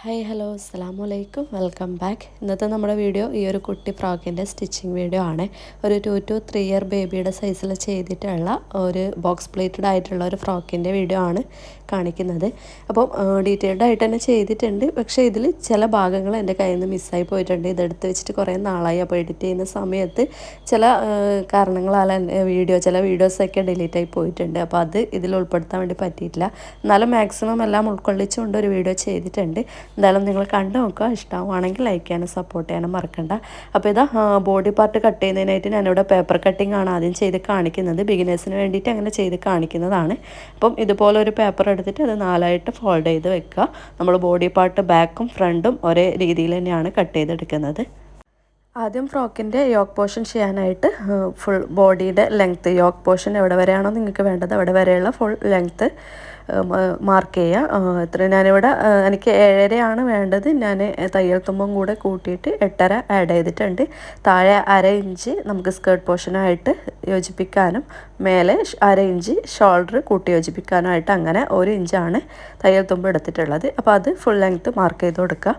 Hi hello അസ്സാം വലൈക്കും welcome back. ഇന്നത്തെ നമ്മുടെ വീഡിയോ ഈ ഒരു കുട്ടി ഫ്രോക്കിന്റെ സ്റ്റിച്ചിങ് വീഡിയോ ആണ്. ഒരു ടു ടു ത്രീ ഇയർ ബേബിയുടെ സൈസിൽ ചെയ്തിട്ടുള്ള ഒരു ബോക്സ് പ്ലേറ്റഡ് ആയിട്ടുള്ള ഒരു ഫ്രോക്കിന്റെ വീഡിയോ ആണ് കാണിക്കുന്നത്. അപ്പം ഡീറ്റെയിൽഡ് ആയിട്ട് തന്നെ ചെയ്തിട്ടുണ്ട്. പക്ഷേ ഇതിൽ ചില ഭാഗങ്ങൾ എന്റെ കയ്യിൽ നിന്ന് മിസ്സായി പോയിട്ടുണ്ട്. ഇതെടുത്ത് വെച്ചിട്ട് കുറേ നാളായി. അപ്പോൾ എഡിറ്റ് ചെയ്യുന്ന സമയത്ത് ചില കാരണങ്ങളാൽ വീഡിയോ ചില വീഡിയോസൊക്കെ ഡിലീറ്റ് ആയി പോയിട്ടുണ്ട്. അപ്പോൾ അത് ഇതിൽ ഉൾപ്പെടുത്താൻ വേണ്ടി പറ്റിയിട്ടില്ല. എന്നാലും മാക്സിമം എല്ലാം ഉൾക്കൊള്ളിച്ചുകൊണ്ട് ഒരു വീഡിയോ ചെയ്തിട്ടുണ്ട്. എന്തായാലും നിങ്ങൾ കണ്ടു നോക്കുക. ഇഷ്ടമാണെങ്കിൽ ലൈക്ക് ചെയ്യാനും സപ്പോർട്ട് ചെയ്യാനും മറക്കണ്ട. അപ്പോൾ ഇതാ ബോഡി പാർട്ട് കട്ട് ചെയ്യുന്നതിനായിട്ട് ഞാനിവിടെ പേപ്പർ കട്ടിംഗ് ആണ് ആദ്യം ചെയ്ത് കാണിക്കുന്നത്. ബിഗിനേഴ്സിന് വേണ്ടിയിട്ട് അങ്ങനെ ചെയ്ത് കാണിക്കുന്നതാണ്. അപ്പം ഇതുപോലെ ഒരു പേപ്പർ എടുത്തിട്ട് അത് നാലായിട്ട് ഫോൾഡ് ചെയ്ത് വെക്കുക. നമ്മൾ ബോഡി പാർട്ട് ബാക്കും ഫ്രണ്ടും ഒരേ രീതിയിൽ തന്നെയാണ് കട്ട് ചെയ്തെടുക്കുന്നത്. ആദ്യം ഫ്രോക്കിന്റെ യോക്ക് പോർഷൻ ചെയ്യാനായിട്ട് ഫുൾ ബോഡിയുടെ ലെങ്ത്ത് യോക്ക് പോർഷൻ എവിടെ വരെയാണോ നിങ്ങൾക്ക് വേണ്ടത് അവിടെ വരെയുള്ള ഫുൾ ലെങ്ത്ത് മാർക്ക് ചെയ്യുക എത്ര ഞാനിവിടെ എനിക്ക് ഏഴരയാണ് വേണ്ടത്. ഞാൻ തയ്യൽ തുമ്പും കൂടെ കൂട്ടിയിട്ട് എട്ടര ആഡ് ചെയ്തിട്ടുണ്ട്. താഴെ അര ഇഞ്ച് നമുക്ക് സ്കേർട്ട് പോർഷനായിട്ട് യോജിപ്പിക്കാനും മേലെ അര ഇഞ്ച് ഷോൾഡർ കൂട്ടി യോജിപ്പിക്കാനായിട്ട് അങ്ങനെ ഒരു ഇഞ്ചാണ് തയ്യൽ തുമ്പ് എടുത്തിട്ടുള്ളത്. അപ്പോൾ അത് ഫുൾ ലെങ്ത്ത് മാർക്ക് ചെയ്ത് കൊടുക്കുക.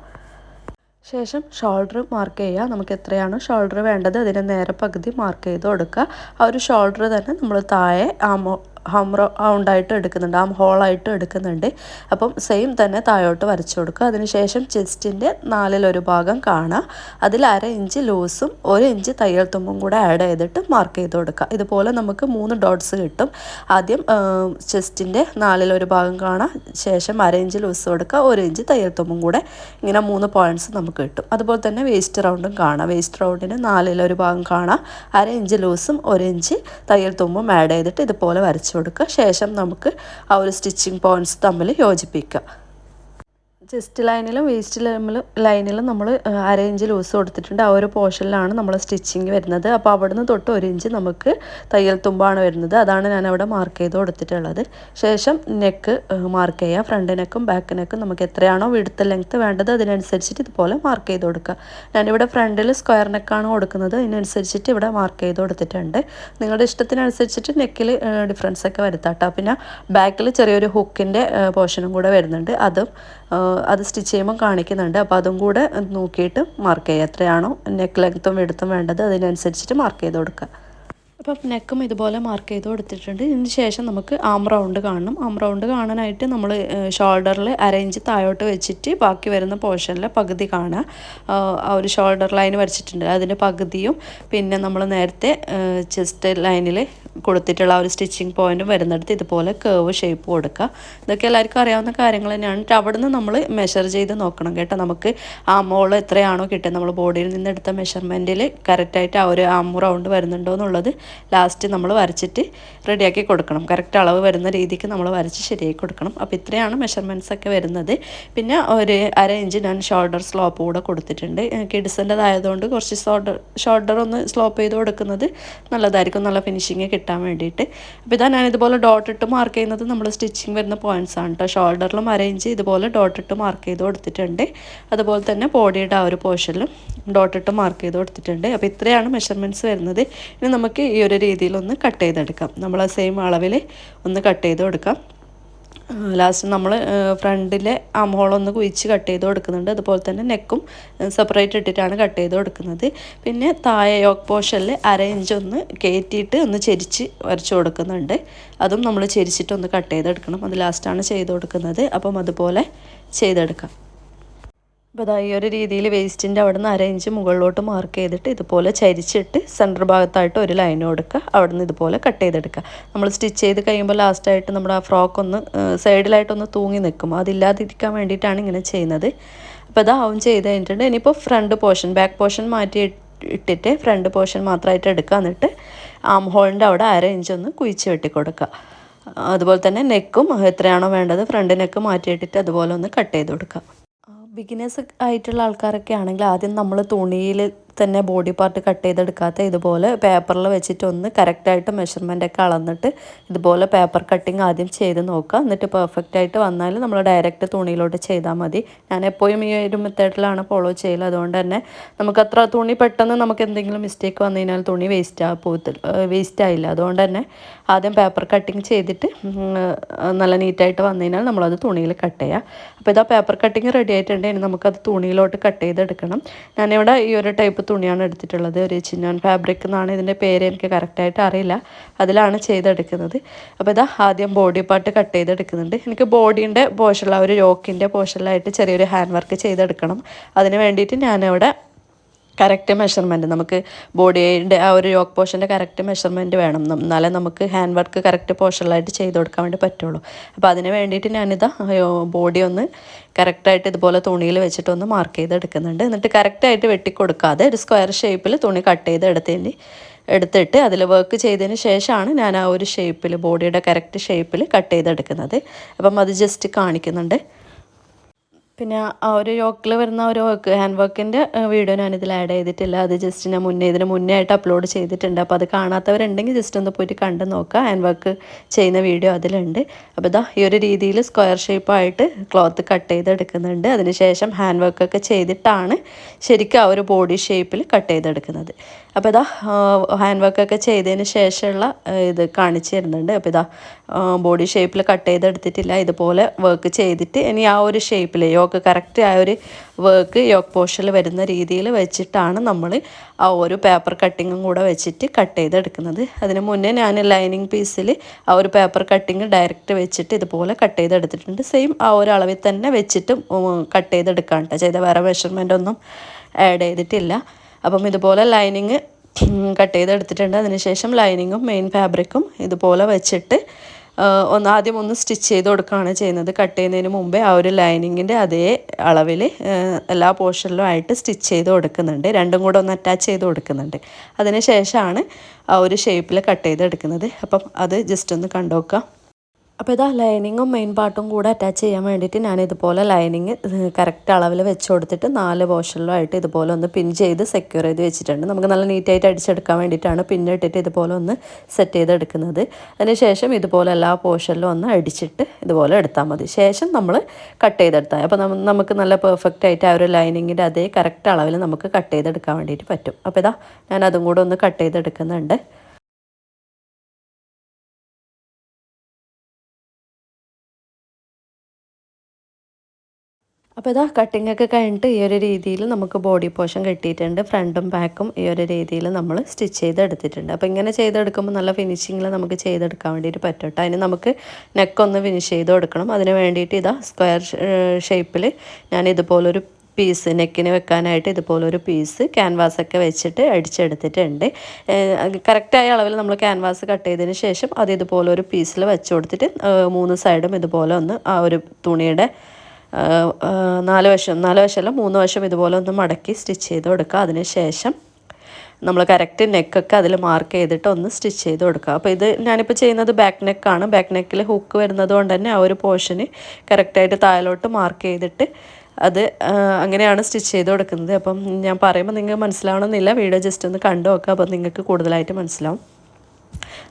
ശേഷം ഷോൾഡർ മാർക്ക് ചെയ്യുക. നമുക്ക് എത്രയാണ് ഷോൾഡർ വേണ്ടത് അതിന്റെ നേരെ പകുതി മാർക്ക് ചെയ്ത് കൊടുക്കുക. ആ ഒരു ഷോൾഡർ തന്നെ നമ്മൾ താഴെ ആമോ ഹം റൗണ്ടായിട്ട് എടുക്കുന്നുണ്ട്. ആം ഹോളായിട്ട് എടുക്കുന്നുണ്ട്. അപ്പം സെയിം തന്നെ താഴോട്ട് വരച്ചു കൊടുക്കുക. അതിനുശേഷം ചെസ്റ്റിന്റെ നാലിലൊരു ഭാഗം കാണുക. അതിൽ അര ഇഞ്ച് ലൂസും ഒരു ഇഞ്ച് തയ്യൽ തുമ്പും കൂടെ ആഡ് ചെയ്തിട്ട് മാർക്ക് ചെയ്ത് കൊടുക്കുക. ഇതുപോലെ നമുക്ക് മൂന്ന് ഡോട്ട്സ് കിട്ടും. ആദ്യം ചെസ്റ്റിന്റെ നാലിലൊരു ഭാഗം കാണാം ശേഷം അര ഇഞ്ച് ലൂസ് കൊടുക്കുക. ഒരു ഇഞ്ച് തയ്യൽ തുമ്പും കൂടെ ഇങ്ങനെ മൂന്ന് പോയിന്റ്സ് നമുക്ക് കിട്ടും. അതുപോലെ തന്നെ വേസ്റ്റ് റൗണ്ടും കാണാം വേസ്റ്റ് റൗണ്ടിന് നാലിലൊരു ഭാഗം കാണാം അര ഇഞ്ച് ലൂസും ഒരു ഇഞ്ച് തയ്യൽ തുമ്പും ആഡ് ചെയ്തിട്ട് ഇതുപോലെ വരച്ചു കൊടുക്കുക. ശേഷം നമുക്ക് ആ ഒരു സ്റ്റിച്ചിങ് പോയിന്റ്സ് തമ്മിൽ യോജിപ്പിക്കുക. ചെസ്റ്റ് ലൈനിലും വേസ്റ്റ് ലൈനിലും നമ്മൾ അര ഇഞ്ച് ലൂസ് കൊടുത്തിട്ടുണ്ട്. ആ ഒരു പോർഷനിലാണ് നമ്മൾ സ്റ്റിച്ചിങ് വരുന്നത്. അപ്പോൾ അവിടുന്ന് തൊട്ട് ഒരു ഇഞ്ച് നമുക്ക് തയ്യൽ തുമ്പാണ് വരുന്നത്. അതാണ് ഞാൻ അവിടെ മാർക്ക് ചെയ്ത് കൊടുത്തിട്ടുള്ളത്. ശേഷം നെക്ക് മാർക്ക് ചെയ്യുക ഫ്രണ്ട് നെക്കും ബാക്ക് നെക്കും നമുക്ക് എത്രയാണോ വിടുത്ത ലെങ്ത്ത് വേണ്ടത് അതിനനുസരിച്ചിട്ട് ഇതുപോലെ മാർക്ക് ചെയ്ത് കൊടുക്കുക. ഞാനിവിടെ ഫ്രണ്ടിൽ സ്ക്വയർ നെക്കാണ് കൊടുക്കുന്നത്. അതിനനുസരിച്ചിട്ട് ഇവിടെ മാർക്ക് ചെയ്ത് കൊടുത്തിട്ടുണ്ട്. നിങ്ങളുടെ ഇഷ്ടത്തിനനുസരിച്ചിട്ട് നെക്കിൽ ഡിഫറൻസ് ഒക്കെ വരുത്താട്ടോ പിന്നെ ബാക്കിൽ ചെറിയൊരു ഹുക്കിന്റെ പോർഷനും കൂടെ വരുന്നുണ്ട്. അതും അത് സ്റ്റിച്ച് ചെയ്യുമ്പോൾ കാണിക്കുന്നുണ്ട്. അപ്പോൾ അതും കൂടെ നോക്കിയിട്ട് മാർക്ക് ചെയ്യുക. എത്രയാണോ നെക്ക് ലെങ്ത്തും എടുത്തും വേണ്ടത് അതിനനുസരിച്ചിട്ട് മാർക്ക് ചെയ്ത് കൊടുക്കുക. അപ്പം നെക്കും ഇതുപോലെ മാർക്ക് ചെയ്ത് കൊടുത്തിട്ടുണ്ട് ഇതിന് ശേഷം നമുക്ക് ആം റൗണ്ട് കാണണം. ആം റൗണ്ട് കാണാനായിട്ട് നമ്മൾ ഷോൾഡറിൽ അരയിഞ്ച് താഴോട്ട് വെച്ചിട്ട് ബാക്കി വരുന്ന പോർഷനിലെ പകുതി കാണുക ആ ഒരു ഷോൾഡർ ലൈൻ വരച്ചിട്ടുണ്ട്. അതിന്റെ പകുതിയും പിന്നെ നമ്മൾ നേരത്തെ ചെസ്റ്റ് ലൈനിൽ കൊടുത്തിട്ടുള്ള ആ ഒരു സ്റ്റിച്ചിങ് പോയിന്റും വരുന്നിടത്ത് ഇതുപോലെ കേവ് ഷേപ്പ് കൊടുക്കുക. ഇതൊക്കെ എല്ലാവർക്കും അറിയാവുന്ന കാര്യങ്ങൾ തന്നെയാണ്. അവിടെ നിന്ന് നമ്മൾ മെഷർ ചെയ്ത് നോക്കണം കേട്ടോ. നമുക്ക് ആ മോൾ എത്രയാണോ കിട്ടുക നമ്മൾ ബോഡിയിൽ നിന്ന് എടുത്ത മെഷർമെന്റിൽ കറക്റ്റായിട്ട് ആ ഒരു ആം റൗണ്ട് വരുന്നുണ്ടോ എന്നുള്ളത് ലാസ്റ്റ് നമ്മൾ വരച്ചിട്ട് റെഡിയാക്കി കൊടുക്കണം. കറക്റ്റ് അളവ് വരുന്ന രീതിക്ക് നമ്മൾ വരച്ച് ശരിയാക്കി കൊടുക്കണം. അപ്പോൾ ഇത്രയാണ് മെഷർമെന്റ്സ് ഒക്കെ വരുന്നത്. പിന്നെ ഒരു അര ഇഞ്ച് ഞാൻ ഷോൾഡർ സ്ലോപ്പ് കൂടെ കൊടുത്തിട്ടുണ്ട്. കിഡ്സിന്റെതായതുകൊണ്ട് കുറച്ച് ഷോൾഡർ ഷോൾഡർ ഒന്ന് സ്ലോപ്പ് ചെയ്ത് കൊടുക്കുന്നത് നല്ലതായിരിക്കും. നല്ല ഫിനിഷിങ് കിട്ടാൻ വേണ്ടിയിട്ട്. അപ്പോൾ ഇതാ ഞാനിതുപോലെ ഡോട്ട് ഇട്ട് മാർക്ക് ചെയ്യുന്നത് നമ്മൾ സ്റ്റിച്ചിങ് വരുന്ന പോയിന്റ്സ് ആണ് കേട്ടോ ഷോൾഡറിലും അര ഇഞ്ച് ഇതുപോലെ ഡോട്ട് ഇട്ട് മാർക്ക് ചെയ്ത് കൊടുത്തിട്ടുണ്ട്. അതുപോലെ തന്നെ ബോഡിയുടെ ആ ഒരു പോർഷനിലും ഡോട്ട് ഇട്ട് മാർക്ക് ചെയ്ത് കൊടുത്തിട്ടുണ്ട്. അപ്പോൾ ഇത്രയാണ് മെഷർമെന്റ്സ് വരുന്നത്. ഇനി നമുക്ക് ഒരു രീതിയിലൊന്ന് കട്ട് ചെയ്തെടുക്കാം. നമ്മൾ സെയിം അളവിൽ ഒന്ന് കട്ട് ചെയ്ത് കൊടുക്കാം. ലാസ്റ്റ് നമ്മൾ ഫ്രണ്ടിലെ അമോളൊന്ന് കുഴിച്ച് കട്ട് ചെയ്ത് കൊടുക്കുന്നുണ്ട്. അതുപോലെ തന്നെ നെക്കും സെപ്പറേറ്റ് ഇട്ടിട്ടാണ് കട്ട് ചെയ്ത് കൊടുക്കുന്നത്. പിന്നെ താഴെ യോക്ക് പോഷനിൽ അര ഇഞ്ച് ഒന്ന് കയറ്റിയിട്ട് ഒന്ന് ചെരിച്ച് വരച്ച് കൊടുക്കുന്നുണ്ട്. അതും നമ്മൾ ചെരിച്ചിട്ട് ഒന്ന് കട്ട് ചെയ്തെടുക്കണം. അത് ലാസ്റ്റാണ് ചെയ്ത് കൊടുക്കുന്നത്. അപ്പം അതുപോലെ ചെയ്തെടുക്കാം. അപ്പോൾ അതായി ഈ ഒരു രീതിയിൽ വേസ്റ്റിന്റെ അവിടെ നിന്ന് അരയിഞ്ച് മുകളിലോട്ട് മാർക്ക് ചെയ്തിട്ട് ഇതുപോലെ ചരിച്ചിട്ട് സെന്റർ ഭാഗത്തായിട്ട് ഒരു ലൈൻ കൊടുക്കുക. അവിടെ നിന്ന് ഇതുപോലെ കട്ട് ചെയ്തെടുക്കുക. നമ്മൾ സ്റ്റിച്ച് ചെയ്ത് കഴിയുമ്പോൾ ലാസ്റ്റായിട്ട് നമ്മുടെ ആ ഫ്രോക്ക് ഒന്ന് സൈഡിലായിട്ടൊന്ന് തൂങ്ങി നിൽക്കും. അതില്ലാതിരിക്കാൻ വേണ്ടിയിട്ടാണ് ഇങ്ങനെ ചെയ്യുന്നത്. അപ്പോൾ അതാവും ചെയ്ത് കഴിഞ്ഞിട്ടുണ്ട്. ഇനിയിപ്പോൾ ഫ്രണ്ട് പോർഷൻ ബാക്ക് പോർഷൻ മാറ്റി ഇട്ടിട്ട് ഫ്രണ്ട് പോർഷൻ മാത്രമായിട്ട് എടുക്കുക. എന്നിട്ട് ആം ഹോളിന്റെ അവിടെ അര ഇഞ്ച് ഒന്ന് കുഴിച്ച് വെട്ടി കൊടുക്കുക. അതുപോലെ തന്നെ നെക്കും എത്രയാണോ വേണ്ടത് ഫ്രണ്ട് നെക്ക് മാറ്റിയിട്ടിട്ട് അതുപോലെ ഒന്ന് കട്ട് ചെയ്ത് കൊടുക്കുക. ബിഗിനേഴ്സ് ആയിട്ടുള്ള ആൾക്കാരൊക്കെ ആണെങ്കിൽ ആദ്യം നമ്മൾ തുണിയിൽ തന്നെ ബോഡി പാർട്ട് കട്ട് ചെയ്തെടുക്കാത്ത ഇതുപോലെ പേപ്പറിൽ വെച്ചിട്ട് ഒന്ന് കറക്റ്റായിട്ട് മെഷർമെന്റൊക്കെ അളന്നിട്ട് ഇതുപോലെ പേപ്പർ കട്ടിങ് ആദ്യം ചെയ്ത് നോക്കുക. എന്നിട്ട് പെർഫെക്റ്റ് ആയിട്ട് വന്നാൽ നമ്മൾ ഡയറക്റ്റ് തുണിയിലോട്ട് ചെയ്താൽ മതി. ഞാൻ എപ്പോഴും ഈ ഒരു മെത്തേഡിലാണ് ഫോളോ ചെയ്യൽ അതുകൊണ്ട് തന്നെ നമുക്ക് അത്ര തുണി പെട്ടെന്ന് നമുക്ക് എന്തെങ്കിലും മിസ്റ്റേക്ക് വന്നു കഴിഞ്ഞാൽ തുണി വേസ്റ്റ് ആ പോകത്തില്ല വേസ്റ്റ് ആയില്ല. അതുകൊണ്ട് തന്നെ ആദ്യം പേപ്പർ കട്ടിങ് ചെയ്തിട്ട് നല്ല നീറ്റായിട്ട് വന്നു കഴിഞ്ഞാൽ നമ്മളത് തുണിയിൽ കട്ട് ചെയ്യുക അപ്പോൾ ഇതാ പേപ്പർ കട്ടിങ് റെഡി ആയിട്ടുണ്ട്. ഇനി നമുക്കത് തുണിയിലോട്ട് കട്ട് ചെയ്തെടുക്കണം. ഞാനിവിടെ ഈ ഒരു ടൈപ്പ് തുണിയാണ് എടുത്തിട്ടുള്ളത്. ഒരു ചിന്നോൻ ഫാബ്രിക് എന്നാണ് ഇതിന്റെ പേര് എനിക്ക് കറക്റ്റായിട്ട് അറിയില്ല. അതിലാണ് ചെയ്തെടുക്കുന്നത്. അപ്പോൾ ഇതാ ആദ്യം ബോഡി പാർട്ട് കട്ട് ചെയ്തെടുക്കുന്നുണ്ട്. എനിക്ക് ബോഡീന്റെ പോഷനുള്ള ഒരു യോക്കിന്റെ പോഷനിലായിട്ട് ചെറിയൊരു ഹാൻഡ് വർക്ക് ചെയ്തെടുക്കണം. അതിന് വേണ്ടിയിട്ട് ഞാനിവിടെ കറക്റ്റ് മെഷർമെന്റ് നമുക്ക് ബോഡിയുടെ ആ ഒരു യോക്ക് പോർഷന്റെ കറക്റ്റ് മെഷർമെന്റ് വേണം. എന്നാലേ നമുക്ക് ഹാൻഡ് വർക്ക് കറക്റ്റ് പോർഷനിലായിട്ട് ചെയ്ത് കൊടുക്കാൻ വേണ്ടി പറ്റുള്ളൂ. അപ്പോൾ അതിന് വേണ്ടിയിട്ട് ഞാനിതാ ബോഡി ഒന്ന് കറക്റ്റായിട്ട് ഇതുപോലെ തുണിയിൽ വെച്ചിട്ടൊന്ന് മാർക്ക് ചെയ്ത് എടുക്കുന്നുണ്ട് എന്നിട്ട് കറക്റ്റായിട്ട് വെട്ടിക്കൊടുക്കാതെ ഒരു സ്ക്വയർ ഷേപ്പിൽ തുണി കട്ട് ചെയ്ത് എടുത്തേണ്ടി എടുത്തിട്ട് അതിൽ വർക്ക് ചെയ്തതിന് ശേഷമാണ് ഞാൻ ആ ഒരു ഷേപ്പിൽ ബോഡിയുടെ കറക്റ്റ് ഷേപ്പിൽ കട്ട് ചെയ്തെടുക്കുന്നത്. അപ്പം അത് ജസ്റ്റ് കാണിക്കുന്നുണ്ട്. പിന്നെ ആ ഒരു യോക്കിൽ വരുന്ന ഒരു വർക്ക് ഹാൻഡ് വർക്കിന്റെ വീഡിയോ ഞാനിതിൽ ആഡ് ചെയ്തിട്ടില്ല. അത് ജസ്റ്റ് ഞാൻ മുന്നേ ഇതിന് മുന്നേ ആയിട്ട് അപ്ലോഡ് ചെയ്തിട്ടുണ്ട്. അപ്പോൾ അത് കാണാത്തവരുണ്ടെങ്കിൽ ജസ്റ്റ് ഒന്ന് പോയിട്ട് കണ്ട് നോക്കുക ഹാൻഡ് വർക്ക് ചെയ്യുന്ന വീഡിയോ അതിലുണ്ട്. അപ്പോൾ ഇതാ ഈ ഒരു രീതിയിൽ സ്ക്വയർ ഷേപ്പായിട്ട് ക്ലോത്ത് കട്ട് ചെയ്തെടുക്കുന്നുണ്ട്. അതിനുശേഷം ഹാൻഡ് വർക്കൊക്കെ ചെയ്തിട്ടാണ് ശരിക്കും ആ ഒരു ബോഡി ഷേപ്പിൽ കട്ട് ചെയ്തെടുക്കുന്നത്. അപ്പോൾ ഇതാ ഹാൻഡ് വർക്കൊക്കെ ചെയ്തതിന് ശേഷമുള്ള ഇത് കാണിച്ചു തരുന്നുണ്ട്. അപ്പോൾ ഇതാ ബോഡി ഷേപ്പിൽ കട്ട് ചെയ്തെടുത്തിട്ടില്ല. ഇതുപോലെ വർക്ക് ചെയ്തിട്ട് ഇനി ആ ഒരു ഷേപ്പിൽ യോക്ക് കറക്റ്റ് ആ ഒരു വർക്ക് യോക്ക് പോഷനിൽ വരുന്ന രീതിയിൽ വെച്ചിട്ടാണ് നമ്മൾ ആ ഒരു പേപ്പർ കട്ടിങ്ങും കൂടെ വെച്ചിട്ട് കട്ട് ചെയ്തെടുക്കുന്നത്. അതിന് മുന്നേ ഞാൻ ലൈനിങ് പീസിൽ ആ ഒരു പേപ്പർ കട്ടിങ് ഡയറക്റ്റ് വെച്ചിട്ട് ഇതുപോലെ കട്ട് ചെയ്തെടുത്തിട്ടുണ്ട്. സെയിം ആ ഒരു അളവിൽ തന്നെ വെച്ചിട്ട് കട്ട് ചെയ്തെടുക്കാൻ കേട്ടോ ചെയ്ത വേറെ മെഷർമെന്റ് ഒന്നും ആഡ് ചെയ്തിട്ടില്ല. അപ്പം ഇതുപോലെ ലൈനിങ് കട്ട് ചെയ്തെടുത്തിട്ടുണ്ട് അതിനുശേഷം ലൈനിങ്ങും മെയിൻ ഫാബ്രിക്കും ഇതുപോലെ വെച്ചിട്ട് ഒന്ന് ആദ്യം ഒന്ന് സ്റ്റിച്ച് ചെയ്ത് കൊടുക്കുകയാണ് ചെയ്യുന്നത്. കട്ട് ചെയ്യുന്നതിന് മുമ്പേ ആ ഒരു ലൈനിങ്ങിന്റെ അതേ അളവിൽ എല്ലാ പോർഷനിലും ആയിട്ട് സ്റ്റിച്ച് ചെയ്ത് കൊടുക്കുന്നുണ്ട്. രണ്ടും കൂടെ ഒന്ന് അറ്റാച്ച് ചെയ്ത് കൊടുക്കുന്നുണ്ട്. അതിന് ശേഷമാണ് ആ ഒരു ഷേപ്പിൽ കട്ട് ചെയ്തെടുക്കുന്നത് അപ്പം അത് ജസ്റ്റ് ഒന്ന് കണ്ടുനോക്കാം അപ്പോൾ ഇതാ ലൈനിങ്ങും മെയിൻ പാർട്ടും കൂടെ അറ്റാച്ച് ചെയ്യാൻ വേണ്ടിയിട്ട് ഞാൻ ഇതുപോലെ ലൈനിങ് കറക്റ്റ് അളവിൽ വെച്ച് കൊടുത്തിട്ട് നാല് പോർഷനിലുമായിട്ട് ഇതുപോലെ ഒന്ന് പിൻ ചെയ്ത് സെക്യൂർ ചെയ്ത് വെച്ചിട്ടുണ്ട്. നമുക്ക് നല്ല നീറ്റായിട്ട് അടിച്ചെടുക്കാൻ വേണ്ടിയിട്ടാണ് പിന്നിട്ടിട്ട് ഇതുപോലെ ഒന്ന് സെറ്റ് ചെയ്തെടുക്കുന്നത്. അതിനുശേഷം ഇതുപോലെ എല്ലാ പോർഷനിലും ഒന്ന് അടിച്ചിട്ട് ഇതുപോലെ എടുത്താൽ മതി. ശേഷം നമ്മൾ കട്ട് ചെയ്തെടുത്താൽ അപ്പോൾ നമുക്ക് നല്ല പെർഫെക്റ്റ് ആയിട്ട് ആ ഒരു ലൈനിങ്ങിന്റെ അതേ കറക്റ്റ് അളവിൽ നമുക്ക് കട്ട് ചെയ്തെടുക്കാൻ വേണ്ടിയിട്ട് പറ്റും. അപ്പോൾ ഇതാ ഞാൻ അതും കൂടെ ഒന്ന് കട്ട് ചെയ്തെടുക്കുന്നുണ്ട്. അപ്പോൾ ഇതാ കട്ടിംഗ് ഒക്കെ കഴിഞ്ഞിട്ട് ഈ ഒരു രീതിയിൽ നമുക്ക് ബോഡി പോർഷൻ കിട്ടിയിട്ടുണ്ട്. ഫ്രണ്ടും ബാക്കും ഈ ഒരു രീതിയിൽ നമ്മൾ സ്റ്റിച്ച് ചെയ്തെടുത്തിട്ടുണ്ട്. അപ്പോൾ ഇങ്ങനെ ചെയ്തെടുക്കുമ്പോൾ നല്ല ഫിനിഷിങ്ങിൽ നമുക്ക് ചെയ്തെടുക്കാൻ വേണ്ടിയിട്ട് പറ്റും കേട്ടോ അതിന് നമുക്ക് നെക്കൊന്ന് ഫിനിഷ് ചെയ്ത് കൊടുക്കണം. അതിന് വേണ്ടിയിട്ട് ഇതാ സ്ക്വയർ ഷേപ്പിൽ ഞാൻ ഇതുപോലൊരു പീസ് നെക്കിന് വെക്കാനായിട്ട് ഇതുപോലൊരു പീസ് ക്യാൻവാസൊക്കെ വെച്ചിട്ട് അടിച്ചെടുത്തിട്ടുണ്ട്. കറക്റ്റായ അളവിൽ നമ്മൾ ക്യാൻവാസ് കട്ട് ചെയ്തതിന് ശേഷം അത് ഇതുപോലൊരു പീസിൽ വെച്ച് കൊടുത്തിട്ട് മൂന്ന് സൈഡും ഇതുപോലെ ഒന്ന് ആ ഒരു തുണിയുടെ നാല് വശം നാല് വശമല്ല മൂന്ന് വശം ഇതുപോലെ ഒന്ന് മടക്കി സ്റ്റിച്ച് ചെയ്ത് കൊടുക്കുക. അതിന് ശേഷം നമ്മൾ കറക്റ്റ് നെക്കൊക്കെ അതിൽ മാർക്ക് ചെയ്തിട്ട് ഒന്ന് സ്റ്റിച്ച് ചെയ്ത് കൊടുക്കുക. അപ്പോൾ ഇത് ഞാനിപ്പോൾ ചെയ്യുന്നത് ബാക്ക് നെക്കാണ് ബാക്ക് നെക്കിൽ ഹുക്ക് വരുന്നത് കൊണ്ട് തന്നെ ആ ഒരു പോർഷന് കറക്റ്റായിട്ട് താഴോട്ട് മാർക്ക് ചെയ്തിട്ട് അത് അങ്ങനെയാണ് സ്റ്റിച്ച് ചെയ്ത് കൊടുക്കുന്നത്. അപ്പം ഞാൻ പറയുമ്പോൾ നിങ്ങൾക്ക് മനസ്സിലാവണമെന്നില്ല. വീഡിയോ ജസ്റ്റ് ഒന്ന് കണ്ടു നോക്കുക. അപ്പോൾ നിങ്ങൾക്ക് കൂടുതലായിട്ട് മനസ്സിലാവും.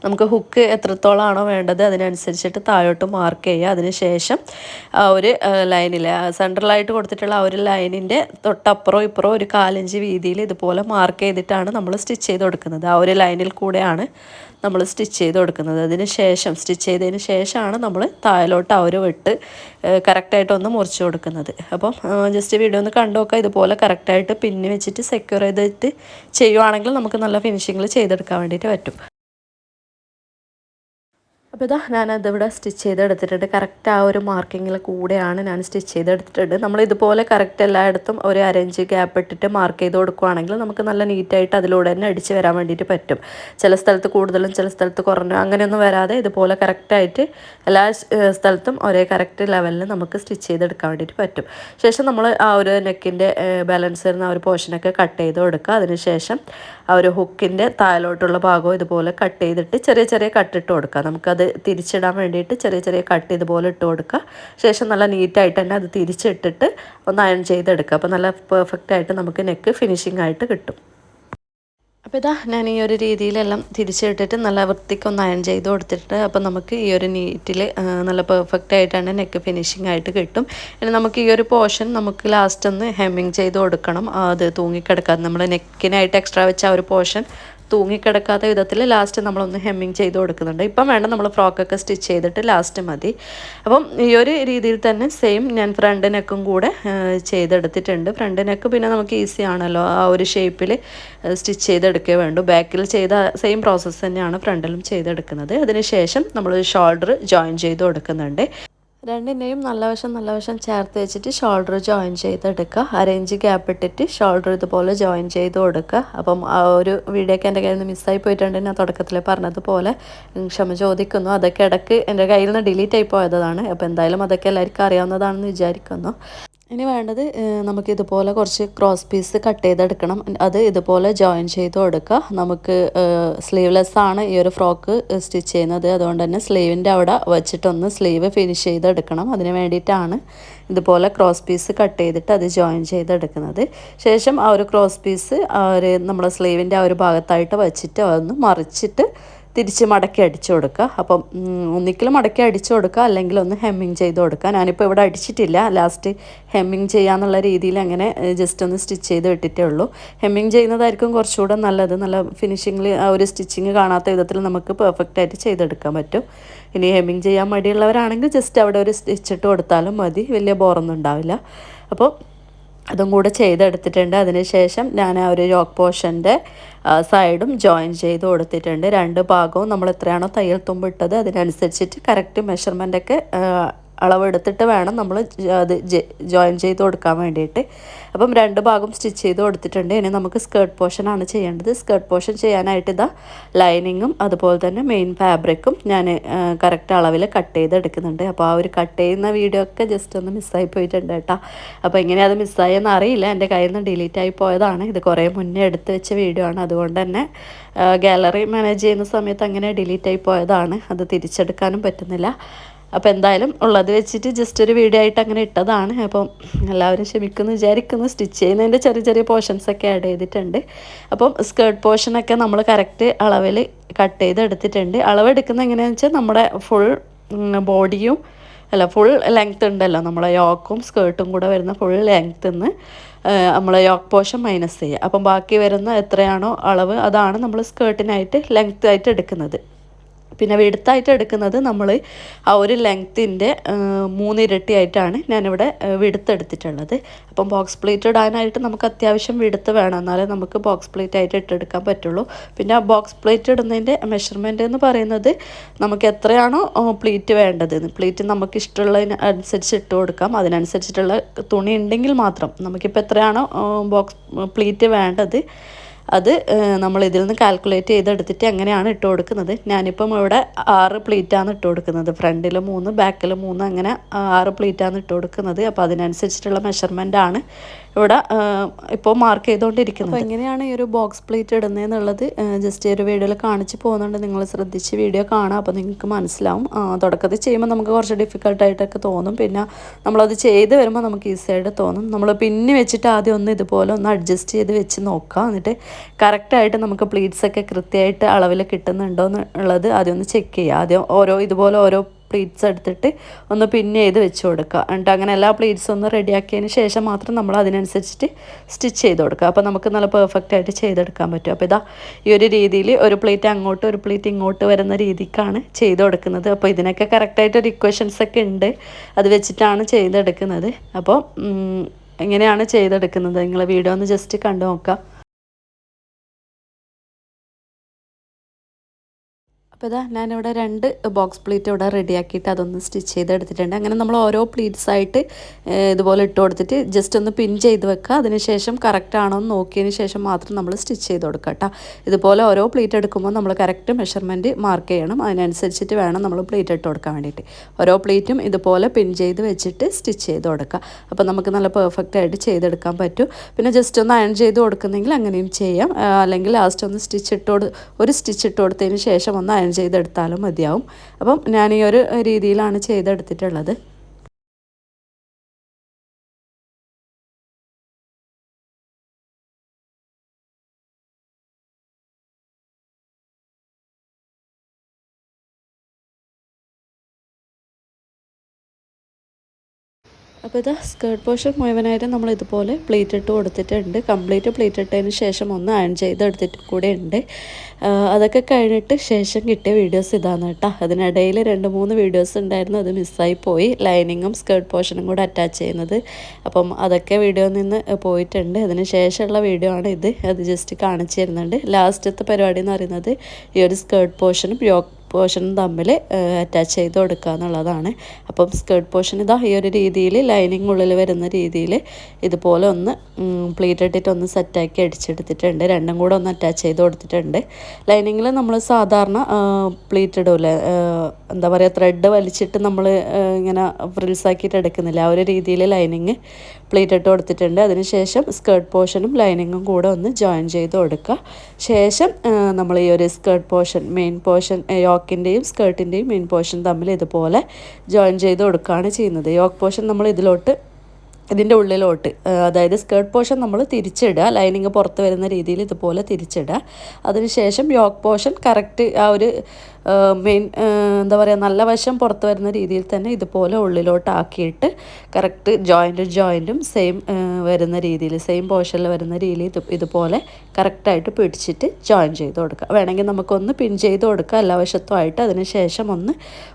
നമുക്ക് ഹുക്ക് എത്രത്തോളമാണോ വേണ്ടത് അതിനനുസരിച്ചിട്ട് താഴോട്ട് മാർക്ക് ചെയ്യുക. അതിനുശേഷം ആ ഒരു ലൈനിൽ സെൻട്രലായിട്ട് കൊടുത്തിട്ടുള്ള ആ ഒരു ലൈനിന്റെ തൊട്ടപ്പുറം ഇപ്പുറം ഒരു കാലഞ്ച് വീതിയിൽ ഇതുപോലെ മാർക്ക് ചെയ്തിട്ടാണ് നമ്മൾ സ്റ്റിച്ച് ചെയ്ത് കൊടുക്കുന്നത്. ആ ഒരു ലൈനിൽ കൂടെയാണ് നമ്മൾ സ്റ്റിച്ച് ചെയ്ത് കൊടുക്കുന്നത്. അതിന് ശേഷം സ്റ്റിച്ച് ചെയ്തതിന് ശേഷമാണ് നമ്മൾ താഴോട്ട് ആ ഒരു വെട്ട് കറക്റ്റായിട്ടൊന്ന് മുറിച്ച് കൊടുക്കുന്നത്. അപ്പം ജസ്റ്റ് വീഡിയോ ഒന്ന് കണ്ടു നോക്കുക. ഇതുപോലെ കറക്റ്റായിട്ട് പിന്നി വെച്ചിട്ട് സെക്യൂർ ചെയ്തിട്ട് ചെയ്യുവാണെങ്കിൽ നമുക്ക് നല്ല ഫിനിഷിങ്ങിൽ ചെയ്തെടുക്കാൻ വേണ്ടിയിട്ട് പറ്റും. അപ്പോൾ ഇതാ ഞാനതിവിടെ സ്റ്റിച്ച് ചെയ്തെടുത്തിട്ടുണ്ട്. കറക്റ്റ് ആ ഒരു മാർക്കിങ്ങിൽ കൂടെയാണ് ഞാൻ സ്റ്റിച്ച് ചെയ്തെടുത്തിട്ടുണ്ട്. നമ്മൾ ഇതുപോലെ കറക്റ്റ് എല്ലായിടത്തും ഒരു അരഞ്ച് ഗ്യാപ്പ് ഇട്ടിട്ട് മാർക്ക് ചെയ്ത് കൊടുക്കുകയാണെങ്കിൽ നമുക്ക് നല്ല നീറ്റായിട്ട് അതിലൂടെ തന്നെ അടിച്ച് വരാൻ വേണ്ടിയിട്ട് പറ്റും. ചില സ്ഥലത്ത് കൂടുതലും ചില സ്ഥലത്ത് കുറഞ്ഞു. അങ്ങനെയൊന്നും വരാതെ ഇതുപോലെ കറക്റ്റായിട്ട് എല്ലാ സ്ഥലത്തും ഒരേ കറക്റ്റ് ലെവലിൽ നമുക്ക് സ്റ്റിച്ച് ചെയ്തെടുക്കാൻ വേണ്ടിയിട്ട് പറ്റും. ശേഷം നമ്മൾ ആ ഒരു നെക്കിന്റെ ബാലൻസ് വരുന്ന ആ ഒരു പോർഷനൊക്കെ കട്ട് ചെയ്ത് കൊടുക്കുക. അതിനുശേഷം ആ ഒരു ഹുക്കിന്റെ താഴോട്ടുള്ള ഭാഗം ഇതുപോലെ കട്ട് ചെയ്തിട്ട് ചെറിയ ചെറിയ കട്ടിട്ട് കൊടുക്കുക നമുക്കത് തിരിച്ചിടാൻ വേണ്ടിയിട്ട് ചെറിയ ചെറിയ കട്ട് ഇതുപോലെ ഇട്ട് കൊടുക്കുക ശേഷം നല്ല നീറ്റായിട്ട് തന്നെ അത് തിരിച്ചിട്ടിട്ട് ഒന്ന് അയൺ ചെയ്തെടുക്കുക അപ്പോൾ നല്ല പെർഫെക്റ്റ് ആയിട്ട് നമുക്ക് നെക്ക് ഫിനിഷിംഗ് ആയിട്ട് കിട്ടും. അപ്പോൾ ഇതാ ഞാൻ ഈ ഒരു രീതിയിലെല്ലാം തിരിച്ചിട്ടിട്ട് നല്ല വൃത്തിക്കൊന്ന് അയൺ ചെയ്ത് കൊടുത്തിട്ട് അപ്പോൾ നമുക്ക് ഈ ഒരു നീറ്റിൽ നല്ല പെർഫെക്റ്റ് ആയിട്ടാണ് നെക്ക് ഫിനിഷിംഗ് ആയിട്ട് കിട്ടും. ഇനി നമുക്ക് ഈ ഒരു പോർഷൻ നമുക്ക് ലാസ്റ്റ് ഒന്ന് ഹെമ്മിങ് ചെയ്ത് കൊടുക്കണം. അത് തൂങ്ങിക്കിടക്കാതെ. നമ്മൾ നെക്കിനായിട്ട് എക്സ്ട്രാ വെച്ച ആ ഒരു പോർഷൻ തൂങ്ങിക്കിടക്കാത്ത വിധത്തിൽ ലാസ്റ്റ് നമ്മളൊന്ന് ഹെമ്മിങ് ചെയ്ത് കൊടുക്കുന്നുണ്ട്. ഇപ്പം വേണ്ട നമ്മൾ ഫ്രോക്കൊക്കെ സ്റ്റിച്ച് ചെയ്തിട്ട് ലാസ്റ്റ് മതി. അപ്പം ഈ ഒരു രീതിയിൽ തന്നെ സെയിം ഞാൻ ഫ്രണ്ട് നെക്കും കൂടെ ചെയ്തെടുത്തിട്ടുണ്ട്. ഫ്രണ്ട് നെക്ക് പിന്നെ നമുക്ക് ഈസി ആണല്ലോ. ആ ഒരു ഷേപ്പിൽ സ്റ്റിച്ച് ചെയ്തെടുക്കേ വേണ്ടു. ബാക്കിൽ ചെയ്ത സെയിം പ്രോസസ്സ് തന്നെയാണ് ഫ്രണ്ടിലും ചെയ്തെടുക്കുന്നത്. അതിനുശേഷം നമ്മൾ ഷോൾഡർ ജോയിൻ ചെയ്ത് കൊടുക്കുന്നുണ്ട്. രണ്ടിന്റെയും നല്ല വശം നല്ല വശം ചേർത്ത് വെച്ചിട്ട് ഷോൾഡർ ജോയിൻ ചെയ്തെടുക്കുക. അരേഞ്ച് ഗ്യാപ്പ് ഇട്ടിട്ട് ഷോൾഡർ ഇതുപോലെ ജോയിൻ ചെയ്ത് കൊടുക്കുക. അപ്പം ആ ഒരു വീഡിയോ ഒക്കെ എന്റെ കയ്യിൽ നിന്ന് മിസ്സായി പോയിട്ടുണ്ട്. ഞാൻ തുടക്കത്തിൽ പറഞ്ഞതുപോലെ. ക്ഷമ ചോദിക്കുന്നു. അതൊക്കെ ഇടയ്ക്ക് എന്റെ കയ്യിൽ നിന്ന് ഡിലീറ്റ് ആയി പോയതാണ്. അപ്പോൾ എന്തായാലും അതൊക്കെ എല്ലാവർക്കും അറിയാവുന്നതാണെന്ന് വിചാരിക്കുന്നു. ഇനി വേണ്ടത് നമുക്ക് ഇതുപോലെ കുറച്ച് ക്രോസ് പീസ് കട്ട് ചെയ്തെടുക്കണം. അത് ഇതുപോലെ ജോയിൻ ചെയ്ത് കൊടുക്കുക. നമുക്ക് സ്ലീവ്ലെസ് ആണ് ഈ ഒരു ഫ്രോക്ക് സ്റ്റിച്ച് ചെയ്യുന്നത്. അതുകൊണ്ട് തന്നെ സ്ലീവിന്റെ അവിടെ വെച്ചിട്ടൊന്ന് സ്ലീവ് ഫിനിഷ് ചെയ്തെടുക്കണം. അതിന് വേണ്ടിയിട്ടാണ് ഇതുപോലെ ക്രോസ് പീസ് കട്ട് ചെയ്തിട്ട് അത് ജോയിൻ ചെയ്തെടുക്കുന്നത്. ശേഷം ആ ഒരു ക്രോസ് പീസ് ഒരു നമ്മുടെ സ്ലീവിന്റെ ആ ഒരു ഭാഗത്തായിട്ട് വച്ചിട്ട് അതൊന്ന് മറിച്ചിട്ട് തിരിച്ച് മടക്കി അടിച്ചു കൊടുക്കുക. അപ്പം ഒന്നിക്കൽ മടക്കി അടിച്ചു കൊടുക്കുക അല്ലെങ്കിൽ ഒന്ന് ഹെമ്മിങ് ചെയ്ത് കൊടുക്കുക. ഞാനിപ്പോൾ ഇവിടെ അടിച്ചിട്ടില്ല. ലാസ്റ്റ് ഹെമ്മിങ് ചെയ്യാന്നുള്ള രീതിയിൽ അങ്ങനെ ജസ്റ്റ് ഒന്ന് സ്റ്റിച്ച് ചെയ്ത് ഇട്ടിട്ടേ ഉള്ളൂ. ഹെമ്മിങ് ചെയ്യുന്നതായിരിക്കും കുറച്ചുകൂടെ നല്ലത്. നല്ല ഫിനിഷിങ്ങിൽ ആ ഒരു സ്റ്റിച്ചിങ് കാണാത്ത വിധത്തിൽ നമുക്ക് പെർഫെക്റ്റ് ആയിട്ട് ചെയ്തെടുക്കാൻ പറ്റും. ഇനി ഹെമ്മിങ് ചെയ്യാൻ മടിയുള്ളവരാണെങ്കിൽ ജസ്റ്റ് അവിടെ ഒരു സ്റ്റിച്ചിട്ട് കൊടുത്താലും മതി. വലിയ ബോറൊന്നും ഉണ്ടാവില്ല. അപ്പോൾ അതും കൂടെ ചെയ്തെടുത്തിട്ടുണ്ട്. അതിനുശേഷം ഞാൻ ആ ഒരു യോക്ക് പോർഷന്റെ സൈഡും ജോയിൻ ചെയ്ത് കൊടുത്തിട്ടുണ്ട്. രണ്ട് ഭാഗവും നമ്മൾ എത്രയാണോ തയ്യൽ തുമ്പിട്ടത് അതിനനുസരിച്ചിട്ട് കറക്റ്റ് മെഷർമെന്റൊക്കെ അളവെടുത്തിട്ട് വേണം നമ്മൾ അത് ജോയിൻ ചെയ്ത് കൊടുക്കാൻ വേണ്ടിയിട്ട്. അപ്പം രണ്ട് ഭാഗം സ്റ്റിച്ച് ചെയ്ത് കൊടുത്തിട്ടുണ്ട്. ഇനി നമുക്ക് സ്കേർട്ട് പോർഷനാണ് ചെയ്യേണ്ടത്. സ്കേർട്ട് പോർഷൻ ചെയ്യാനായിട്ട് ഇതാ ലൈനിങ്ങും അതുപോലെ തന്നെ മെയിൻ ഫാബ്രിക്കും ഞാൻ കറക്റ്റ് അളവിൽ കട്ട് ചെയ്തെടുക്കുന്നുണ്ട്. അപ്പോൾ ആ ഒരു കട്ട് ചെയ്യുന്ന വീഡിയോ ഒക്കെ ജസ്റ്റ് ഒന്ന് മിസ്സായി പോയിട്ടുണ്ട് കേട്ടോ. അപ്പോൾ എങ്ങനെ അത് മിസ്സായെന്ന് അറിയില്ല. എന്റെ കയ്യിൽ നിന്ന് ഡിലീറ്റ് ആയി പോയതാണ്. ഇത് കുറേ മുന്നേ എടുത്ത് വെച്ച വീഡിയോ ആണ്. അതുകൊണ്ട് തന്നെ ഗാലറി മാനേജ് ചെയ്യുന്ന സമയത്ത് അങ്ങനെ ഡിലീറ്റ് ആയി പോയതാണ്. അത് തിരിച്ചെടുക്കാനും പറ്റുന്നില്ല. അപ്പോൾ എന്തായാലും ഉള്ളത് വെച്ചിട്ട് ജസ്റ്റ് ഒരു വീഡിയോ ആയിട്ട് അങ്ങനെ ഇട്ടതാണ്. അപ്പം എല്ലാവരും ക്ഷമിക്കുന്നു വിചാരിക്കുന്നു. സ്റ്റിച്ച് ചെയ്യുന്നതിന്റെ ചെറിയ ചെറിയ പോർഷൻസൊക്കെ ആഡ് ചെയ്തിട്ടുണ്ട്. അപ്പം സ്കേർട്ട് പോർഷനൊക്കെ നമ്മൾ കറക്റ്റ് അളവിൽ കട്ട് ചെയ്ത് എടുത്തിട്ടുണ്ട് അളവെടുക്കുന്നത് എങ്ങനെയാണെന്ന് വെച്ചാൽ നമ്മുടെ ഫുൾ ബോഡിയും അല്ല ഫുൾ ലെങ്ത് ഉണ്ടല്ലോ. നമ്മളെ യോക്കും സ്കേർട്ടും കൂടെ വരുന്ന ഫുൾ ലെങ്ത്ത് നിന്ന് നമ്മളെ യോക്ക് പോർഷൻ മൈനസ് ചെയ്യുക. അപ്പം ബാക്കി വരുന്ന എത്രയാണോ അളവ് അതാണ് നമ്മൾ സ്കേർട്ടിനായിട്ട് ലെങ്ത് ആയിട്ട് എടുക്കുന്നത്. പിന്നെ വിടുത്തായിട്ട് എടുക്കുന്നത് നമ്മൾ ആ ഒരു ലെങ്ത്തിന്റെ മൂന്നിരട്ടിയായിട്ടാണ് ഞാനിവിടെ വിടുത്തെടുത്തിട്ടുള്ളത്. അപ്പം ബോക്സ് പ്ലേറ്റ് ഇടാനായിട്ട് നമുക്ക് അത്യാവശ്യം വിടുത്ത് വേണം. എന്നാലേ നമുക്ക് ബോക്സ് പ്ലേറ്റ് ആയിട്ട് ഇട്ടെടുക്കാൻ പറ്റുള്ളൂ. പിന്നെ ആ ബോക്സ് പ്ലേറ്റ് ഇടുന്നതിന്റെ മെഷർമെന്റ് എന്ന് പറയുന്നത് നമുക്ക് എത്രയാണോ പ്ലേറ്റ് വേണ്ടത്. പ്ലേറ്റ് നമുക്ക് ഇഷ്ടമുള്ളതിന് അനുസരിച്ച് ഇട്ട് കൊടുക്കാം. അതിനനുസരിച്ചിട്ടുള്ള തുണി ഉണ്ടെങ്കിൽ മാത്രം. നമുക്കിപ്പോൾ എത്രയാണോ ബോക്സ് പ്ലേറ്റ് വേണ്ടത് അത് നമ്മൾ ഇതിൽ നിന്ന് കാൽക്കുലേറ്റ് ചെയ്തെടുത്തിട്ട് അങ്ങനെയാണ് ഇട്ട് കൊടുക്കുന്നത്. ഞാനിപ്പം ഇവിടെ ആറ് പ്ലീറ്റാണ് ഇട്ട് കൊടുക്കുന്നത്. ഫ്രണ്ടിൽ മൂന്ന് ബാക്കിൽ മൂന്ന് അങ്ങനെ ആറ് പ്ലീറ്റാണ് ഇട്ട് കൊടുക്കുന്നത്. അപ്പോൾ അതിനനുസരിച്ചിട്ടുള്ള മെഷർമെന്റ് ആണ്. ഇവിടെ ഇപ്പോൾ മാർക്ക് ചെയ്തുകൊണ്ടിരിക്കുന്നത് എങ്ങനെയാണ് ഈ ഒരു ബോക്സ് പ്ലേറ്റ് ഇടുന്നതെന്നുള്ളത് ജസ്റ്റ് ഒരു വീഡിയോയിൽ കാണിച്ച് പോകുന്നുണ്ട്. നിങ്ങൾ ശ്രദ്ധിച്ച് വീഡിയോ കാണാം. അപ്പോൾ നിങ്ങൾക്ക് മനസ്സിലാവും. തുടക്കത്തിൽ ചെയ്യുമ്പോൾ നമുക്ക് കുറച്ച് ഡിഫിക്കൽട്ടായിട്ടൊക്കെ തോന്നും. പിന്നെ നമ്മളത് ചെയ്ത് വരുമ്പോൾ നമുക്ക് ഈസി ആയിട്ട് തോന്നും. നമ്മൾ പിന്നെ വെച്ചിട്ട് ആദ്യം ഒന്ന് ഇതുപോലെ ഒന്ന് അഡ്ജസ്റ്റ് ചെയ്ത് വെച്ച് നോക്കുക. എന്നിട്ട് കറക്റ്റായിട്ട് നമുക്ക് പ്ലീറ്റ്സ് ഒക്കെ കൃത്യമായിട്ട് അളവിൽ കിട്ടുന്നുണ്ടോ എന്നുള്ളത് ആദ്യം ഒന്ന് ചെക്ക് ചെയ്യുക. ആദ്യം ഓരോ ഇതുപോലെ ഓരോ പ്ലീറ്റ്സ് എടുത്തിട്ട് ഒന്ന് പിൻ ചെയ്ത് വെച്ച് കൊടുക്കുക. എന്നിട്ട് അങ്ങനെ എല്ലാ പ്ലീറ്റ്സും ഒന്ന് റെഡിയാക്കിയതിന് ശേഷം മാത്രം നമ്മൾ അതിനനുസരിച്ചിട്ട് സ്റ്റിച്ച് ചെയ്ത് കൊടുക്കുക. അപ്പോൾ നമുക്ക് നല്ല പെർഫെക്റ്റ് ആയിട്ട് ചെയ്തെടുക്കാൻ പറ്റും. അപ്പോൾ ഇതാ ഈ ഒരു രീതിയിൽ ഒരു പ്ലേറ്റ് അങ്ങോട്ട് ഒരു പ്ലേറ്റ് ഇങ്ങോട്ട് വരുന്ന രീതിക്കാണ് ചെയ്ത് കൊടുക്കുന്നത്. അപ്പോൾ ഇതിനൊക്കെ കറക്റ്റായിട്ട് ഒരു ഇക്വേഷൻസ് ഒക്കെ ഉണ്ട്. അത് വെച്ചിട്ടാണ് ചെയ്തെടുക്കുന്നത്. അപ്പോൾ എങ്ങനെയാണ് ചെയ്തെടുക്കുന്നത്. നിങ്ങൾ വീഡിയോ ഒന്ന് ജസ്റ്റ് കണ്ടു നോക്കാം അപ്പോൾ ഇതാ ഞാനിവിടെ രണ്ട് ബോക്സ് പ്ലീറ്റ് ഇവിടെ റെഡിയാക്കിയിട്ട് അതൊന്ന് സ്റ്റിച്ച് ചെയ്തെടുത്തിട്ടുണ്ട്. അങ്ങനെ നമ്മൾ ഓരോ പ്ലീറ്റ്സ് ആയിട്ട് ഇതുപോലെ ഇട്ട് കൊടുത്തിട്ട് ജസ്റ്റ് ഒന്ന് പിൻ ചെയ്ത് വെക്കുക. അതിനുശേഷം കറക്റ്റ് ആണോ എന്ന് നോക്കിയതിന് ശേഷം മാത്രം നമ്മൾ സ്റ്റിച്ച് ചെയ്ത് കൊടുക്കുക കേട്ടോ. ഇതുപോലെ ഓരോ പ്ലീറ്റ് എടുക്കുമ്പോൾ നമ്മൾ കറക്റ്റ് മെഷർമെന്റ് മാർക്ക് ചെയ്യണം. അതിനനുസരിച്ചിട്ട് വേണം നമ്മൾ പ്ലീറ്റ് ഇട്ട് കൊടുക്കാൻ വേണ്ടിയിട്ട്. ഓരോ പ്ലീറ്റും ഇതുപോലെ പിൻ ചെയ്ത് വെച്ചിട്ട് സ്റ്റിച്ച് ചെയ്ത് കൊടുക്കുക. അപ്പോൾ നമുക്ക് നല്ല പെർഫെക്റ്റ് ആയിട്ട് ചെയ്തെടുക്കാൻ പറ്റും. പിന്നെ ജസ്റ്റ് ഒന്ന് അയൺ ചെയ്ത് കൊടുക്കുന്നെങ്കിൽ അങ്ങനെയും ചെയ്യാം. അല്ലെങ്കിൽ ലാസ്റ്റ് ഒന്ന് സ്റ്റിച്ച് ഇട്ട് ഒരു സ്റ്റിച്ച് ഇട്ട് കൊടുത്തതിന് ശേഷം ഒന്ന് അയൺ ചെയ്തെടുത്താലും മതിയാവും. അപ്പം ഞാൻ ഈ ഒരു രീതിയിലാണ് ചെയ്തെടുത്തിട്ടുള്ളത്. അപ്പോൾ ഇത് സ്കേർട്ട് പോർഷൻ മുഴുവനായിട്ട് നമ്മൾ ഇതുപോലെ പ്ലേറ്റ് ഇട്ട് കൊടുത്തിട്ടുണ്ട്. കംപ്ലീറ്റ് പ്ലേറ്റ് ഇട്ടതിന് ശേഷം ഒന്ന് അയൺ ചെയ്തെടുത്തിട്ട് കൂടെ ഉണ്ട്. അതൊക്കെ കഴിഞ്ഞിട്ട് ശേഷം കിട്ടിയ വീഡിയോസ് ഇതാണ് കേട്ടോ. അതിനിടയിൽ രണ്ട് മൂന്ന് വീഡിയോസ് ഉണ്ടായിരുന്നു. അത് മിസ്സായി പോയി. ലൈനിങ്ങും സ്കേർട്ട് പോർഷനും കൂടെ അറ്റാച്ച് ചെയ്യുന്നത്. അപ്പം അതൊക്കെ വീഡിയോയിൽ നിന്ന് പോയിട്ടുണ്ട്. അതിന് ശേഷമുള്ള വീഡിയോ ആണ് ഇത്. അത് ജസ്റ്റ് കാണിച്ചു തരുന്നുണ്ട്. ലാസ്റ്റത്തെ പരിപാടി എന്ന് പറയുന്നത് ഈ ഒരു സ്കേർട്ട് പോർഷനും യോക്ക് പോർഷനും തമ്മിൽ അറ്റാച്ച് ചെയ്ത് കൊടുക്കുക എന്നുള്ളതാണ്. അപ്പം സ്കേർട്ട് പോർഷൻ ഇതാ ഈ ഒരു രീതിയിൽ ലൈനിങ് ഉള്ളിൽ വരുന്ന രീതിയിൽ ഇതുപോലെ ഒന്ന് പ്ലീറ്റ് ഇട്ടിട്ട് ഒന്ന് സെറ്റാക്കി അടിച്ചെടുത്തിട്ടുണ്ട്. രണ്ടും കൂടെ ഒന്ന് അറ്റാച്ച് ചെയ്ത് കൊടുത്തിട്ടുണ്ട്. ലൈനിങ്ങിൽ നമ്മൾ സാധാരണ പ്ലീറ്റ് ഇടൂല എന്താ പറയുക ത്രെഡ് വലിച്ചിട്ട് നമ്മൾ ഇങ്ങനെ ഫ്രിൽസ് ആക്കിയിട്ട് എടുക്കുന്നില്ല. ആ ഒരു രീതിയിൽ ലൈനിങ് പ്ലീറ്റ് ഇട്ട് കൊടുത്തിട്ടുണ്ട്. അതിനുശേഷം സ്കേർട്ട് പോർഷനും ലൈനിങ്ങും കൂടെ ഒന്ന് ജോയിൻ ചെയ്ത് കൊടുക്കുക. ശേഷം നമ്മൾ ഈ ഒരു സ്കേർട്ട് പോർഷൻ മെയിൻ പോർഷൻ യോക്കിന്റെയും സ്കേർട്ടിന്റെയും മെയിൻ പോർഷൻ തമ്മിൽ ഇതുപോലെ ജോയിൻ ചെയ്ത് കൊടുക്കുകയാണ് ചെയ്യുന്നത്. യോക്ക് പോർഷൻ നമ്മൾ ഇതിലോട്ട് ഇതിന്റെ ഉള്ളിലോട്ട് അതായത് സ്കേർട്ട് പോർഷൻ നമ്മൾ തിരിച്ചിടുക ലൈനിങ് പുറത്ത് വരുന്ന രീതിയിൽ ഇതുപോലെ തിരിച്ചിടുക. അതിനുശേഷം യോക്ക് പോർഷൻ കറക്റ്റ് ആ ഒരു മെയിൻ എന്താ പറയുക നല്ല വശം പുറത്ത് വരുന്ന രീതിയിൽ തന്നെ ഇതുപോലെ ഉള്ളിലോട്ടാക്കിയിട്ട് കറക്റ്റ് ജോയിന്റും ജോയിന്റും സെയിം വരുന്ന രീതിയിൽ സെയിം പോർഷനിൽ വരുന്ന രീതിയിൽ ഇത് ഇതുപോലെ കറക്റ്റായിട്ട് പിടിച്ചിട്ട് ജോയിൻ ചെയ്ത് കൊടുക്കുക. വേണമെങ്കിൽ നമുക്കൊന്ന് പിൻ ചെയ്ത് കൊടുക്കുക എല്ലാ വശത്തുമായിട്ട് അതിന് ശേഷം ഒന്ന്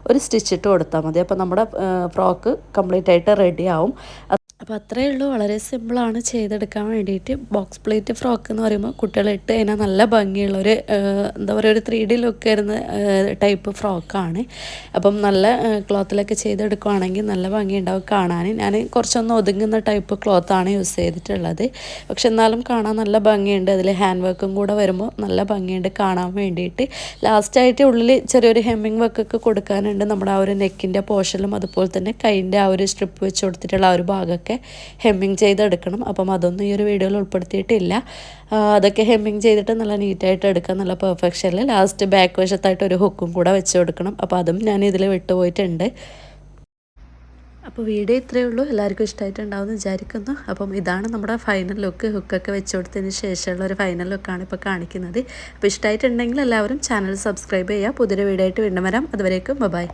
ഒരു സ്റ്റിച്ചിട്ട് കൊടുത്താൽ മതി. അപ്പോൾ നമ്മുടെ ഫ്രോക്ക് കംപ്ലീറ്റ് ആയിട്ട് റെഡി അപ്പോൾ അത്രയേ ഉള്ളൂ. വളരെ സിമ്പിളാണ് ചെയ്തെടുക്കാൻ വേണ്ടിയിട്ട്. ബോക്സ് പ്ലേറ്റ് ഫ്രോക്ക് എന്ന് പറയുമ്പോൾ കുട്ടികളിട്ട് കഴിഞ്ഞാൽ നല്ല ഭംഗിയുള്ളൊരു എന്താ പറയുക ഒരു ത്രീ ഡി ലുക്ക് വരുന്ന ടൈപ്പ് ഫ്രോക്കാണ്. അപ്പം നല്ല ക്ലോത്തിലൊക്കെ ചെയ്തെടുക്കുവാണെങ്കിൽ നല്ല ഭംഗിയുണ്ടാവും കാണാൻ. ഞാൻ കുറച്ചൊന്ന് ഒതുങ്ങുന്ന ടൈപ്പ് ക്ലോത്താണ് യൂസ് ചെയ്തിട്ടുള്ളത്. പക്ഷെ എന്നാലും കാണാൻ നല്ല ഭംഗിയുണ്ട്. അതിൽ ഹാൻഡ് വർക്കും കൂടെ വരുമ്പോൾ നല്ല ഭംഗിയുണ്ട് കാണാൻ വേണ്ടിയിട്ട്. ലാസ്റ്റായിട്ട് ഉള്ളിൽ ചെറിയൊരു ഹെമ്മിങ് വർക്കൊക്കെ കൊടുക്കാനുണ്ട്. നമ്മുടെ ആ ഒരു നെക്കിന്റെ പോർഷനിലും അതുപോലെ തന്നെ കൈന്റെ ആ ഒരു സ്ട്രിപ്പ് വെച്ച് കൊടുത്തിട്ടുള്ള ആ ഒരു ഭാഗമൊക്കെ. ഒക്കെ ഹെമ്മിങ് ചെയ്തെടുക്കണം. അപ്പം അതൊന്നും ഈ ഒരു വീഡിയോയിൽ ഉൾപ്പെടുത്തിയിട്ടില്ല. അതൊക്കെ ഹെമ്മിങ് ചെയ്തിട്ട് നല്ല നീറ്റായിട്ട് എടുക്കാം നല്ല പെർഫെക്ഷനിൽ ലാസ്റ്റ് ബാക്ക് വശത്തായിട്ട് ഒരു ഹുക്കും കൂടെ വെച്ച് കൊടുക്കണം. അപ്പോൾ അതും ഞാൻ ഇതിൽ വിട്ടുപോയിട്ടുണ്ട്. അപ്പോൾ വീഡിയോ ഇത്രയേ ഉള്ളൂ. എല്ലാവർക്കും ഇഷ്ടമായിട്ടുണ്ടാവുമെന്ന് വിചാരിക്കുന്നു. അപ്പം ഇതാണ് നമ്മുടെ ഫൈനൽ ലുക്ക് ഹുക്കൊക്കെ വെച്ച് കൊടുത്തതിന് ശേഷമുള്ള ഒരു ഫൈനൽ ലുക്കാണ് ഇപ്പോൾ കാണിക്കുന്നത്. അപ്പോൾ ഇഷ്ടമായിട്ടുണ്ടെങ്കിൽ എല്ലാവരും ചാനൽ സബ്സ്ക്രൈബ് ചെയ്യുക. പുതിയൊരു വീഡിയോ ആയിട്ട് വീണ്ടും വരാം. അതുവരേക്കും ബൈ